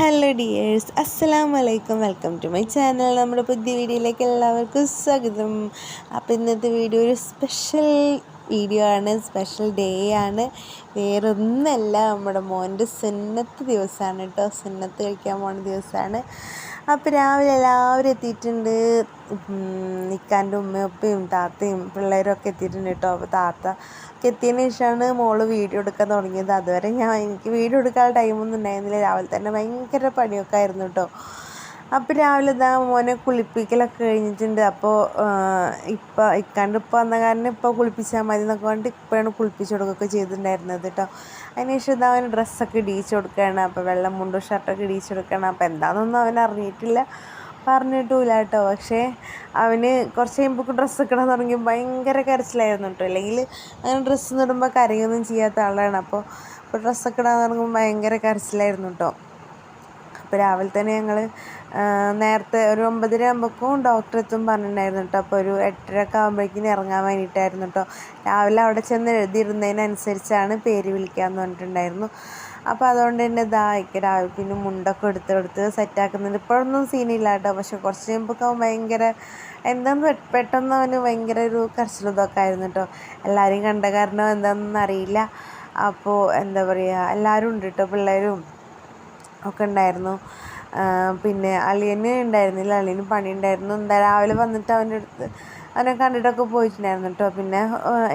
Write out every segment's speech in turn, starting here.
Hello dears അസ്സലാമു വലൈക്കും welcome to my channel നമ്മുടെ പുതിയ വീഡിയോയിലേക്ക് എല്ലാവർക്കും സ്വാഗതം. അപ്പോൾ ഇന്നത്തെ വീഡിയോ ഒരു സ്പെഷ്യൽ വീഡിയോ ആണ് സ്പെഷ്യൽ ഡേ ആണ്. വേറൊന്നല്ല നമ്മുടെ മോന്റെ സുന്നത്ത് ദിവസമാണ് കേട്ടോ സുന്നത്ത് കഴിക്കാൻ പോണ ദിവസമാണ്. അപ്പോൾ രാവിലെ എല്ലാവരും എത്തിയിട്ടുണ്ട്. നിൽക്കാന്റെ ഉമ്മയൊപ്പയും താത്തയും പിള്ളേരും ഒക്കെ എത്തിയിട്ടുണ്ട് കേട്ടോ അപ്പോൾ താത്ത ഒക്കെ എത്തിയതിന് ശേഷമാണ് മോൾ വീഡിയോ എടുക്കാൻ തുടങ്ങിയത്. അതുവരെ ഞാൻ എനിക്ക് വീഡിയോ എടുക്കാനുള്ള ടൈമൊന്നും ഉണ്ടായിരുന്നില്ല. രാവിലെ തന്നെ ഭയങ്കര പണിയൊക്കെ ആയിരുന്നു കേട്ടോ അപ്പോൾ രാവിലെ ഇതാ മോനെ കുളിപ്പിക്കലൊക്കെ കഴിഞ്ഞിട്ടുണ്ട്. അപ്പോൾ ഇപ്പം ഇക്കാണ്ട് ഇപ്പോൾ വന്ന കാരണം ഇപ്പോൾ കുളിപ്പിച്ചാൽ മതി എന്നൊക്കെ പറഞ്ഞിട്ട് ഇപ്പോഴാണ് കുളിപ്പിച്ച് കൊടുക്കുകയൊക്കെ ചെയ്തിട്ടുണ്ടായിരുന്നത് കേട്ടോ അതിനുശേഷം ഇതാ അവന് ഡ്രസ്സൊക്കെ ഇടിയിച്ച് കൊടുക്കുകയാണ്. അപ്പോൾ വെള്ളം മുണ്ടും ഷർട്ടൊക്കെ ഇടിയിച്ച് കൊടുക്കുകയാണ്. അപ്പോൾ എന്താണെന്നൊന്നും അവൻ അറിഞ്ഞിട്ടില്ല. പറഞ്ഞിട്ടില്ല കേട്ടോ പക്ഷേ അവന് കുറച്ച് കഴിയുമ്പോൾ ഡ്രസ്സ് ഇടാൻ തുടങ്ങി. ഭയങ്കര കരച്ചിലായിരുന്നു കേട്ടോ അല്ലെങ്കിൽ അങ്ങനെ ഡ്രസ്സ് ഇടുമ്പോൾ കരയൊന്നും ചെയ്യാത്ത ആളാണ്. അപ്പോൾ ഇപ്പോൾ ഡ്രസ്സൊക്കെ ഇടാൻ തുടങ്ങുമ്പോൾ ഭയങ്കര കരച്ചിലായിരുന്നു കേട്ടോ അപ്പോൾ രാവിലെ തന്നെ ഞങ്ങൾ നേരത്തെ ഒരു ഒമ്പതര ആകുമ്പോഴേക്കും ഡോക്ടർ എത്തും പറഞ്ഞിട്ടുണ്ടായിരുന്നു കേട്ടോ അപ്പോൾ ഒരു എട്ടരയൊക്കെ ആകുമ്പോഴേക്കും ഇറങ്ങാൻ വേണ്ടിയിട്ടായിരുന്നു കേട്ടോ രാവിലെ അവിടെ ചെന്ന് എഴുതിയിരുന്നതിനനുസരിച്ചാണ് പേര് വിളിക്കാമെന്ന് പറഞ്ഞിട്ടുണ്ടായിരുന്നു. അപ്പോൾ അതുകൊണ്ട് തന്നെ ഇതായിക്ക രാവിലെ പിന്നെ മുണ്ടൊക്കെ എടുത്ത് എടുത്ത് സെറ്റാക്കുന്നുണ്ട് ഇപ്പോഴൊന്നും സീനില്ല കേട്ടോ പക്ഷെ കുറച്ച് കഴിയുമ്പോൾ അവൻ ഭയങ്കര എന്താന്ന് പെട്ടെന്ന് അവന് ഭയങ്കര ഒരു കരച്ചിലും ഇതൊക്കെ ആയിരുന്നു കേട്ടോ എല്ലാവരെയും കണ്ട കാരണം എന്താണെന്നറിയില്ല അപ്പോൾ എന്താ പറയുക എല്ലാവരും ഉണ്ട് കേട്ടോ പിള്ളേരും. ഒക്കെ ഉണ്ടായിരുന്നു. പിന്നെ അളിയന് ഉണ്ടായിരുന്നില്ല. അളിയന് പണി ഉണ്ടായിരുന്നു എന്താ രാവിലെ വന്നിട്ട് അവന്റെ അടുത്ത് അവനെ കണ്ടിട്ടൊക്കെ പോയിട്ടുണ്ടായിരുന്നു കേട്ടോ പിന്നെ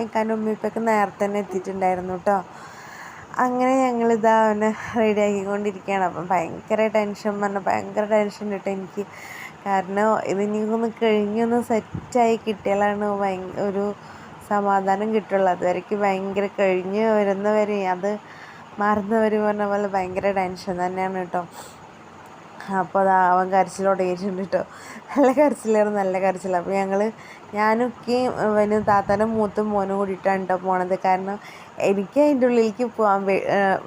ഇക്കാന്റെ ഉമ്മിപ്പൊക്കെ നേരത്തെ തന്നെ എത്തിയിട്ടുണ്ടായിരുന്നു കേട്ടോ അങ്ങനെ ഞങ്ങളിതാ അവനെ റെഡി ആക്കിക്കൊണ്ടിരിക്കുകയാണ്. അപ്പം ഭയങ്കര ടെൻഷൻ പറഞ്ഞാൽ ഭയങ്കര ടെൻഷൻ കിട്ടും എനിക്ക്. കാരണം ഇതിനി ഒന്ന് കഴിഞ്ഞൊന്ന് സെറ്റായി കിട്ടിയാലാണ് ഭയങ്കര ഒരു സമാധാനം കിട്ടുള്ളൂ. അതുവരേക്ക് ഭയങ്കര കഴിഞ്ഞ് വരുന്നവരെ അത് മറന്നവർ പറഞ്ഞ പോലെ ഭയങ്കര ടെൻഷൻ തന്നെയാണ് കേട്ടോ. അപ്പോൾ അത് അവൻ കരച്ചിലോട്ട് ഏറ്റുണ്ട് കേട്ടോ. നല്ല കരച്ചിലായിരുന്നു നല്ല കരച്ചിൽ അപ്പോൾ ഞങ്ങൾ ഞാനൊക്കെയും പിന്നെ താത്താനും മൂത്തും മോനും കൂടിയിട്ടാണ് കേട്ടോ പോണത്. കാരണം എനിക്ക് അതിന്റെ ഉള്ളിലേക്ക് പോകാൻ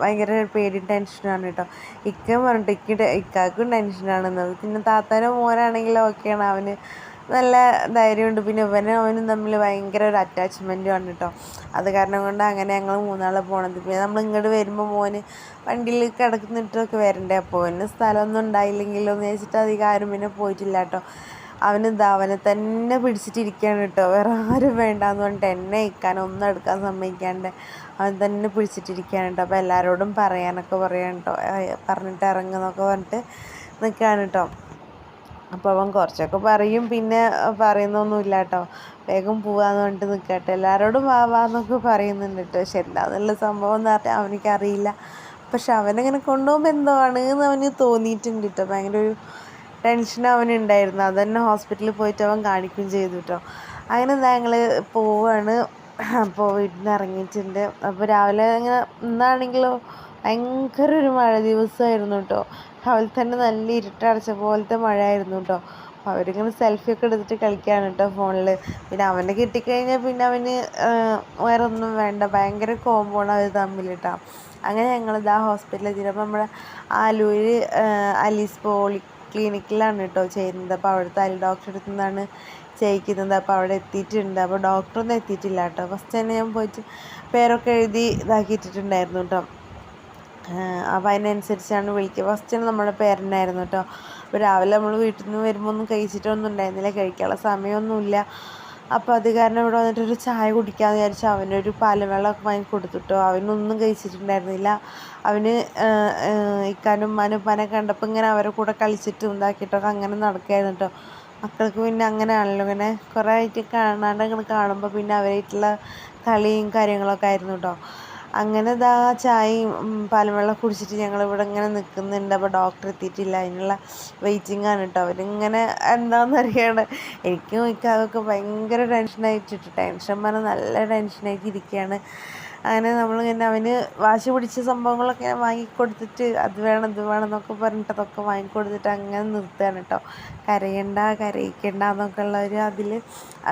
ഭയങ്കര പേടി ടെൻഷനാണ് കേട്ടോ. ഇക്ക പറഞ്ഞിട്ട് ഇക്ക ഇക്കാക്കും ടെൻഷനാണെന്നത് പിന്നെ താത്താനും മോനാണെങ്കിൽ ഓക്കെയാണ്. അവന് നല്ല ധൈര്യമുണ്ട്. പിന്നെ ഇവനും അവനും തമ്മിൽ ഭയങ്കര ഒരു അറ്റാച്ച്മെന്റുമാണ് കേട്ടോ അത് കാരണം കൊണ്ട് അങ്ങനെ ഞങ്ങൾ മൂന്നാൾ പോണത്. പിന്നെ നമ്മൾ ഇങ്ങോട്ട് വരുമ്പോൾ മോന് വണ്ടിയിൽ കിടക്കുന്നിട്ടൊക്കെ വരണ്ടേ? അപ്പോൾ അവന് സ്ഥലമൊന്നും ഉണ്ടായില്ലെങ്കിലോ എന്ന് വെച്ചിട്ട് അധികം ആരും പിന്നെ പോയിട്ടില്ല കേട്ടോ അവന് ധാവനെ തന്നെ പിടിച്ചിട്ടിരിക്കുകയാണ് കേട്ടോ വേറെ ആരും വേണ്ടാന്ന് പറഞ്ഞിട്ട് എന്നെ ഇക്കാൻ ഒന്നും എടുക്കാൻ സമ്മതിക്കാണ്ട് അവൻ തന്നെ പിടിച്ചിട്ടിരിക്കുകയാണ് കേട്ടോ അപ്പോൾ എല്ലാവരോടും പറയാനൊക്കെ പറയാൻ കേട്ടോ പറഞ്ഞിട്ട് ഇറങ്ങുന്നൊക്കെ പറഞ്ഞിട്ട് നിൽക്കുകയാണ് കേട്ടോ അപ്പോൾ അവൻ കുറച്ചൊക്കെ പറയും പിന്നെ പറയുന്നൊന്നുമില്ല കേട്ടോ വേഗം പോവാന്ന് പറഞ്ഞിട്ട് നിൽക്കട്ടെ എല്ലാവരോടും വാ എന്നൊക്കെ പറയുന്നുണ്ട് കേട്ടോ പക്ഷെ എന്താണെന്നുള്ള സംഭവം എന്ന് പറഞ്ഞാൽ അവനിക്കറിയില്ല. പക്ഷെ അവനങ്ങനെ കൊണ്ടുപോകുമ്പോൾ എന്തോ ആണ് എന്ന് അവന് തോന്നിയിട്ടുണ്ട് കേട്ടോ ഭയങ്കര ഒരു ടെൻഷൻ അവനുണ്ടായിരുന്നു. അത് തന്നെ ഹോസ്പിറ്റലിൽ പോയിട്ട് അവൻ കാണിക്കുകയും ചെയ്തു കേട്ടോ അങ്ങനെ ഞങ്ങൾ പോവാണ്. അപ്പോൾ വീട്ടിൽ നിന്ന് ഇറങ്ങിയിട്ടുണ്ട്. അപ്പോൾ രാവിലെ ഇങ്ങനെ ഇന്നാണെങ്കിലോ ഭയങ്കര ഒരു മഴ ദിവസമായിരുന്നു കേട്ടോ. രാവിലെ തന്നെ നല്ല ഇരുട്ടടച്ച പോലത്തെ മഴയായിരുന്നു കേട്ടോ. അപ്പോൾ അവരിങ്ങനെ സെൽഫിയൊക്കെ എടുത്തിട്ട് കളിക്കുകയാണ് കേട്ടോ ഫോണിൽ പിന്നെ അവനെ കിട്ടിക്കഴിഞ്ഞാൽ പിന്നെ അവന് വേറെ ഒന്നും വേണ്ട. ഭയങ്കര കോമ്പോണ് അവർ തമ്മിൽ കേട്ടോ. അങ്ങനെ ഞങ്ങളിത് ഹോസ്പിറ്റലിൽ എത്തിയപ്പോൾ നമ്മുടെ ആലൂര് അലീസ് പോളി ക്ലിനിക്കിലാണ് കേട്ടോ ചെയ്യുന്നത് അപ്പോൾ അവിടുത്തെ അലി ഡോക്ടറെ അടുത്തു നിന്നാണ് ചെയ്യിക്കുന്നത് അപ്പോൾ അവിടെ എത്തിയിട്ടുണ്ട്. അപ്പോൾ ഡോക്ടറൊന്നും എത്തിയിട്ടില്ല കേട്ടോ. ഫസ്റ്റ് തന്നെ ഞാൻ പോയിട്ട് പേരൊക്കെ എഴുതി ഇതാക്കിയിട്ടിട്ടുണ്ടായിരുന്നു കേട്ടോ. അപ്പോൾ അതിനനുസരിച്ചാണ് വിളിക്കുക. ഫസ്റ്റ് നമ്മുടെ പേരന്റായിരുന്നു കേട്ടോ അപ്പോൾ രാവിലെ നമ്മൾ വീട്ടിൽ നിന്ന് വരുമ്പോൾ ഒന്നും കഴിച്ചിട്ടൊന്നും ഉണ്ടായിരുന്നില്ല. കഴിക്കാനുള്ള സമയമൊന്നുമില്ല. അപ്പോൾ അത് കാരണം ഇവിടെ വന്നിട്ട് ഒരു ചായ കുടിക്കാമെന്ന് വിചാരിച്ചു അവനൊരു പാലവെള്ളമൊക്കെ വാങ്ങി കൊടുത്തിട്ടോ അവനൊന്നും കഴിച്ചിട്ടുണ്ടായിരുന്നില്ല. അവന് ഇക്കാനും ഉമ്മാനും പന കണ്ടപ്പോൾ ഇങ്ങനെ അവരെ കൂടെ കളിച്ചിട്ടും ഇതാക്കിയിട്ടൊക്കെ അങ്ങനെ നടക്കുകയായിരുന്നു കേട്ടോ മക്കൾക്ക് പിന്നെ അങ്ങനെയാണല്ലോ. ഇങ്ങനെ കുറേ ആയിട്ട് കാണാണ്ട് ഇങ്ങനെ കാണുമ്പോൾ പിന്നെ അവരായിട്ടുള്ള കളിയും കാര്യങ്ങളൊക്കെ ആയിരുന്നു കേട്ടോ അങ്ങനെ ഇതാ ചായയും പാലും കുടിച്ചിട്ട് ഞങ്ങൾ ഇവിടെ ഇങ്ങനെ നിൽക്കുന്നുണ്ട്. അപ്പോൾ ഡോക്ടർ എത്തിയിട്ടില്ല. അതിനുള്ള വെയിറ്റിംഗ് ആണ് കേട്ടോ. അവരിങ്ങനെ എന്താണെന്ന് അറിയാണ് എനിക്കും ഇക്കാതൊക്കെ ഭയങ്കര ടെൻഷനായിട്ടിട്ട് ടെൻഷൻ പറഞ്ഞാൽ നല്ല ടെൻഷനായിട്ട് ഇരിക്കുകയാണ്. അങ്ങനെ നമ്മളിങ്ങനെ അവന് വാശി പിടിച്ച സംഭവങ്ങളൊക്കെ വാങ്ങിക്കൊടുത്തിട്ട് അത് വേണം ഇത് വേണം എന്നൊക്കെ പറഞ്ഞിട്ട് അതൊക്കെ വാങ്ങിക്കൊടുത്തിട്ട് അങ്ങനെ നിർത്തുകയാണ് കേട്ടോ. കരയണ്ട കരയിക്കണ്ട എന്നൊക്കെ ഉള്ള ഒരു അതിൽ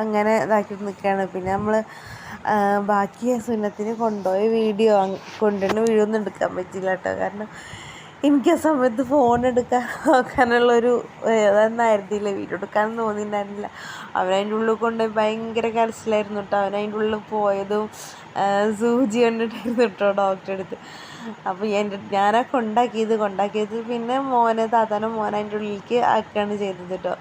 അങ്ങനെ ഇതാക്കി നിൽക്കുകയാണ്. പിന്നെ നമ്മൾ ബാക്കി സുന്നത്തിന് കൊണ്ടുപോയ വീഡിയോ കൊണ്ടുവരുന്ന വീഡിയോ ഒന്നും എടുക്കാൻ പറ്റില്ല കേട്ടോ. കാരണം എനിക്ക് ആ സമയത്ത് ഫോൺ എടുക്കാൻ നോക്കാനുള്ളൊരു ഇതൊന്നായിരുന്നില്ല വീഡിയോ എടുക്കാൻ തോന്നിയിട്ടുണ്ടായിരുന്നില്ല. അവനതിന്റെ ഉള്ളിൽ കൊണ്ടുപോയി ഭയങ്കര കരച്ചിലായിരുന്നു കേട്ടോ. അവനതിന്റെ ഉള്ളിൽ പോയതും സൂചി കണ്ടിട്ടായിരുന്നു കേട്ടോ ഡോക്ടറെ അടുത്ത് അപ്പോൾ എന്റെ ഞാനാ കൊണ്ടാക്കിയത് കൊണ്ടാക്കിയത് പിന്നെ മോനെ താത്താനും മോനെ അതിന്റെ ഉള്ളിലേക്ക് ആക്കുകയാണ് ചെയ്തത് കേട്ടോ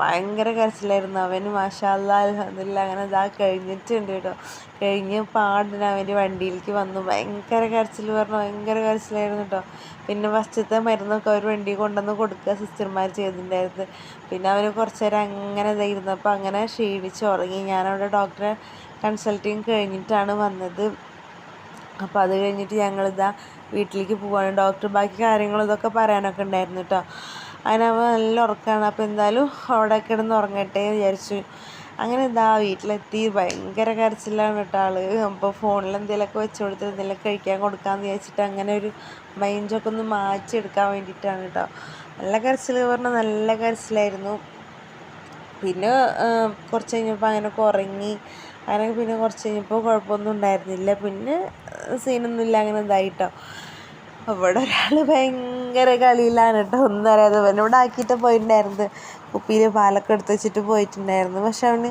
ഭയങ്കര കരച്ചിലായിരുന്നു. അവന് മാഷാല്ല അലഹമില്ല അങ്ങനെ ഇതാ കഴിഞ്ഞിട്ടുണ്ട് കേട്ടോ കഴിഞ്ഞ് പാടിന് അവന്റെ വണ്ടിയിലേക്ക് വന്നു. ഭയങ്കര കരച്ചിൽ പറഞ്ഞു. ഭയങ്കര കരച്ചിലായിരുന്നു കേട്ടോ പിന്നെ ഫസ്റ്റത്തെ മരുന്നൊക്കെ അവർ വണ്ടി കൊണ്ടുവന്ന് കൊടുക്കുക സിസ്റ്റർമാർ ചെയ്തിട്ടുണ്ടായിരുന്നു. പിന്നെ അവന് കുറച്ച് നേരം അങ്ങനെ ഇതായിരുന്നപ്പോൾ അങ്ങനെ ക്ഷീണിച്ച് ഉറങ്ങി. ഞാനവിടെ ഡോക്ടറെ കൺസൾട്ടിങ് കഴിഞ്ഞിട്ടാണ് വന്നത്. അപ്പോൾ അത് കഴിഞ്ഞിട്ട് ഞങ്ങളിതാ വീട്ടിലേക്ക് പോവാണ്. ഡോക്ടർ ബാക്കി കാര്യങ്ങളും ഇതൊക്കെ പറയാനൊക്കെ ഉണ്ടായിരുന്നു കേട്ടോ അവൻ നല്ല ഉറക്കമാണ് അപ്പോൾ എന്തായാലും അവിടെ കിടന്ന് ഉറങ്ങട്ടെ വിചാരിച്ചു. അങ്ങനെ ഇതാ വീട്ടിലെത്തി. ഭയങ്കര കരച്ചിലാണ് കേട്ടോ ആൾ. അപ്പോൾ ഫോണിൽ എന്തെങ്കിലുമൊക്കെ വെച്ച് കൊടുത്ത് എന്തെങ്കിലും കഴിക്കാൻ കൊടുക്കാമെന്ന് വിചാരിച്ചിട്ട് അങ്ങനെ ഒരു മൈൻഡൊക്കെ ഒന്ന് മാറ്റിയെടുക്കാൻ വേണ്ടിയിട്ടാണ് കേട്ടോ നല്ല കരച്ചിൽ പറഞ്ഞാൽ നല്ല കരച്ചിലായിരുന്നു. പിന്നെ കുറച്ച് കഴിഞ്ഞപ്പോൾ അങ്ങനെയൊക്കെ ഉറങ്ങി അങ്ങനെ പിന്നെ കുറച്ച് കഴിഞ്ഞപ്പോൾ കുഴപ്പമൊന്നും ഉണ്ടായിരുന്നില്ല. പിന്നെ സീനൊന്നുമില്ല അങ്ങനെ ഇതായിട്ടോ. അവിടെ ഒരാൾ ഭയങ്കര കളിയിലാണ് കേട്ടോ. ഒന്നും അറിയാതെ അവനോട് ആക്കിയിട്ട് പോയിട്ടുണ്ടായിരുന്നത്. കുപ്പിയിൽ പാലൊക്കെ എടുത്ത് വെച്ചിട്ട് പോയിട്ടുണ്ടായിരുന്നു. പക്ഷെ അവന്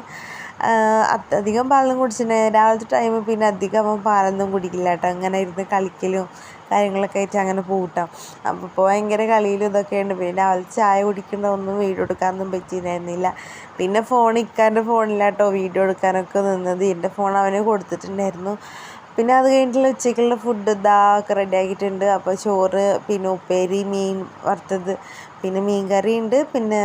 അധികം പാലൊന്നും കുടിച്ചിട്ടുണ്ടായിരുന്നു രാവിലത്തെ ടൈമിൽ പിന്നെ അധികം അവൻ പാലൊന്നും കുടിക്കില്ല കേട്ടോ. അങ്ങനെ ഇരുന്ന് കളിക്കലും കാര്യങ്ങളൊക്കെ ആയിട്ട് അങ്ങനെ പോകട്ടോ അപ്പോൾ ഇപ്പോൾ ഭയങ്കര കളിയിലും ഇതൊക്കെയുണ്ട് പിന്നെ രാവിലെ ചായ കുടിക്കുന്നതൊന്നും വീഡിയോ എടുക്കാനൊന്നും പറ്റിയിട്ടുണ്ടായിരുന്നില്ല പിന്നെ ഫോൺ ഇക്കാന്റെ ഫോണിലാട്ടോ വീഡിയോ എടുക്കാനൊക്കെ നിന്നത്. എന്റെ ഫോൺ അവന് കൊടുത്തിട്ടുണ്ടായിരുന്നു. പിന്നെ അത് കഴിഞ്ഞിട്ടുള്ള ഉച്ചയ്ക്കുള്ള ഫുഡ് ഇതാ ഒക്കെ റെഡി ആക്കിയിട്ടുണ്ട്. അപ്പോൾ ചോറ് പിന്നെ ഉപ്പേരി മീൻ വറുത്തത് പിന്നെ മീൻ കറി ഉണ്ട് പിന്നെ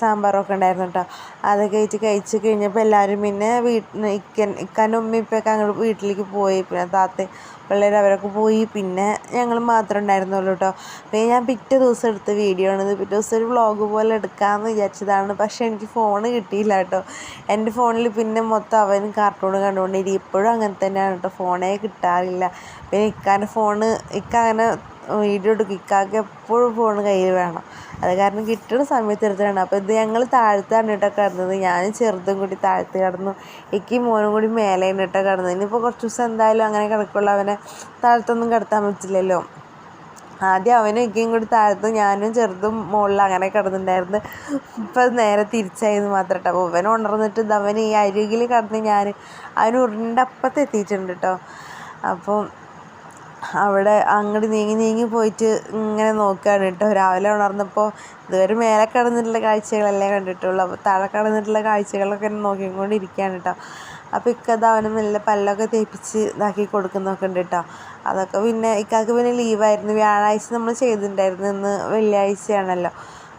സാമ്പാറൊക്കെ ഉണ്ടായിരുന്നു കേട്ടോ അതൊക്കെ കഴിച്ച് കഴിച്ച് കഴിഞ്ഞപ്പോൾ എല്ലാവരും പിന്നെ വീട്ടിൽ ഇക്കൻ ഇക്കാനും ഉമ്മ ഇപ്പൊക്കെ അങ്ങോട്ട് വീട്ടിലേക്ക് പോയി. പിന്നെ താത്ത പിള്ളേർ അവരൊക്കെ പോയി. പിന്നെ ഞങ്ങൾ മാത്രം ഉണ്ടായിരുന്നുള്ളൂ കേട്ടോ പിന്നെ ഞാൻ പിറ്റേ ദിവസം എടുത്ത വീഡിയോ ആണിത്. പിറ്റേ ദിവസം ഒരു വ്ളോഗ് പോലെ എടുക്കാമെന്ന് വിചാരിച്ചതാണ്. പക്ഷേ എനിക്ക് ഫോൺ കിട്ടിയില്ല കേട്ടോ എന്റെ ഫോണിൽ പിന്നെ മൊത്തം അവൻ കാർട്ടൂൺ കണ്ടുകൊണ്ടിരിക്കും ഇപ്പോഴും അങ്ങനെ തന്നെയാണ് കേട്ടോ ഫോണേ കിട്ടാറില്ല. പിന്നെ ഇക്കാന്റെ ഫോണ് ഇക്ക അങ്ങനെ വീഡിയോ എടുക്കും ഇക്കാക്ക് എപ്പോഴും ഫോൺ കയ്യിൽ വേണം. അത് കാരണം കിട്ടുന്ന സമയത്ത് എടുത്തതാണ് അപ്പോൾ ഇത് ഞങ്ങൾ താഴ്ത്താണ് കേട്ടോ കിടന്നത്. ഞാനും ചെറുതും കൂടി താഴ്ത്ത് കിടന്നു. എനിക്ക് മോനും കൂടി മേലെയാണ് കേട്ടോ കിടന്നത്. ഇനിയിപ്പോൾ കുറച്ച് ദിവസം എന്തായാലും അങ്ങനെ കിടക്കുള്ളൂ. അവനെ താഴത്തൊന്നും കിടത്താൻ പറ്റില്ലല്ലോ. ആദ്യം അവനും എനിക്കും കൂടി താഴ്ത്തും. ഞാനും ചെറുതും മുകളിൽ അങ്ങനെ കിടന്നിട്ടുണ്ടായിരുന്നു. ഇപ്പം നേരെ തിരിച്ചായിരുന്നു മാത്രം കേട്ടോ അപ്പോൾ ഇവൻ ഉണർന്നിട്ട് അവൻ ഈ അരികിൽ കിടന്ന് ഞാൻ അവന് ഉരുണ്ടപ്പത്ത് കേട്ടോ അപ്പോൾ അവിടെ അങ്ങോട്ട് നീങ്ങി നീങ്ങി പോയിട്ട് ഇങ്ങനെ നോക്കുകയാണ് കേട്ടോ. രാവിലെ ഉണർന്നപ്പോൾ ഇതുവരെ മേലെ കിടന്നിട്ടുള്ള കാഴ്ചകളല്ലേ കണ്ടിട്ടുള്ളൂ. അപ്പോൾ താഴെ കിടന്നിട്ടുള്ള കാഴ്ചകളൊക്കെ നോക്കിക്കൊണ്ടിരിക്കുകയാണ് കേട്ടോ. അപ്പോൾ ഇക്കത് അവന് നല്ല പല്ലൊക്കെ തേപ്പിച്ച് ഇതാക്കി കൊടുക്കുന്നൊക്കെ ഉണ്ട് കേട്ടോ. അതൊക്കെ പിന്നെ ഇക്കാക്ക് പിന്നെ ലീവായിരുന്നു. വ്യാഴാഴ്ച നമ്മൾ ചെയ്തിട്ടുണ്ടായിരുന്നു. ഇന്ന് വെള്ളിയാഴ്ചയാണല്ലോ.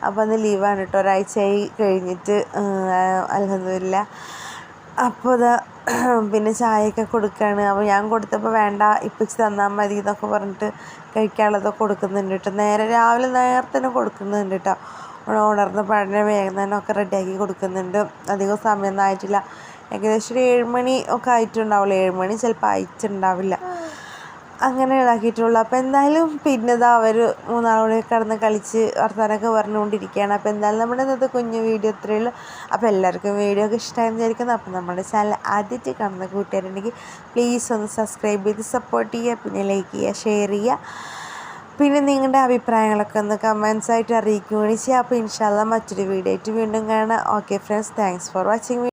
അപ്പോൾ അന്ന് ലീവാണ് കേട്ടോ. ഒരാഴ്ചയായി കഴിഞ്ഞിട്ട് അലഹമില്ല അപ്പോൾ അതാ പിന്നെ ചായയൊക്കെ കൊടുക്കുകയാണ് അപ്പോൾ ഞാൻ കൊടുത്തപ്പോൾ വേണ്ട ഇപ്പിച്ച് തന്നാൽ മതി എന്നൊക്കെ പറഞ്ഞിട്ട് കഴിക്കാനുള്ളതൊക്കെ കൊടുക്കുന്നുണ്ട് കേട്ടോ. നേരെ രാവിലെ നേരത്തെ തന്നെ കൊടുക്കുന്നുണ്ട് കേട്ടോ. ഉണർന്ന് പഠന വേഗം തന്നെ ഒക്കെ റെഡിയാക്കി കൊടുക്കുന്നുണ്ട്. അധികം സമയമൊന്നും ആയിട്ടില്ല. ഏകദേശം ഒരു ഏഴുമണി ഒക്കെ ആയിട്ടുണ്ടാവുള്ളൂ. ഏഴുമണി ചിലപ്പോൾ ആയിട്ടുണ്ടാവില്ല. അങ്ങനെ ഇതാക്കിയിട്ടുള്ളൂ അപ്പോൾ എന്തായാലും പിന്നെ ഇതാ അവർ മൂന്നാളോടെ കിടന്ന് കളിച്ച് വർത്തമാനമൊക്കെ പറഞ്ഞുകൊണ്ടിരിക്കുകയാണ്. അപ്പോൾ എന്തായാലും നമ്മുടെ ഇന്നത്തെ കുഞ്ഞു വീഡിയോ ഇത്രയേ ഉള്ളൂ. അപ്പോൾ എല്ലാവർക്കും വീഡിയോ ഒക്കെ ഇഷ്ടമായെന്ന് വിചാരിക്കുന്നു. അപ്പോൾ നമ്മുടെ ചാനൽ ആദ്യമായിട്ട് കാണുന്ന കൂട്ടുകാരുണ്ടെങ്കിൽ പ്ലീസ് ഒന്ന് സബ്സ്ക്രൈബ് ചെയ്ത് സപ്പോർട്ട് ചെയ്യുക. പിന്നെ ലൈക്ക് ചെയ്യുക ഷെയർ ചെയ്യുക. പിന്നെ നിങ്ങളുടെ അഭിപ്രായങ്ങളൊക്കെ ഒന്ന് കമൻസ് ആയിട്ട് അറിയിക്കുകയാണ് ചെയ്യുക. അപ്പോൾ ഇൻഷാല്ല മറ്റൊരു വീഡിയോ ആയിട്ട് വീണ്ടും കാണാം. Okay friends thanks for watching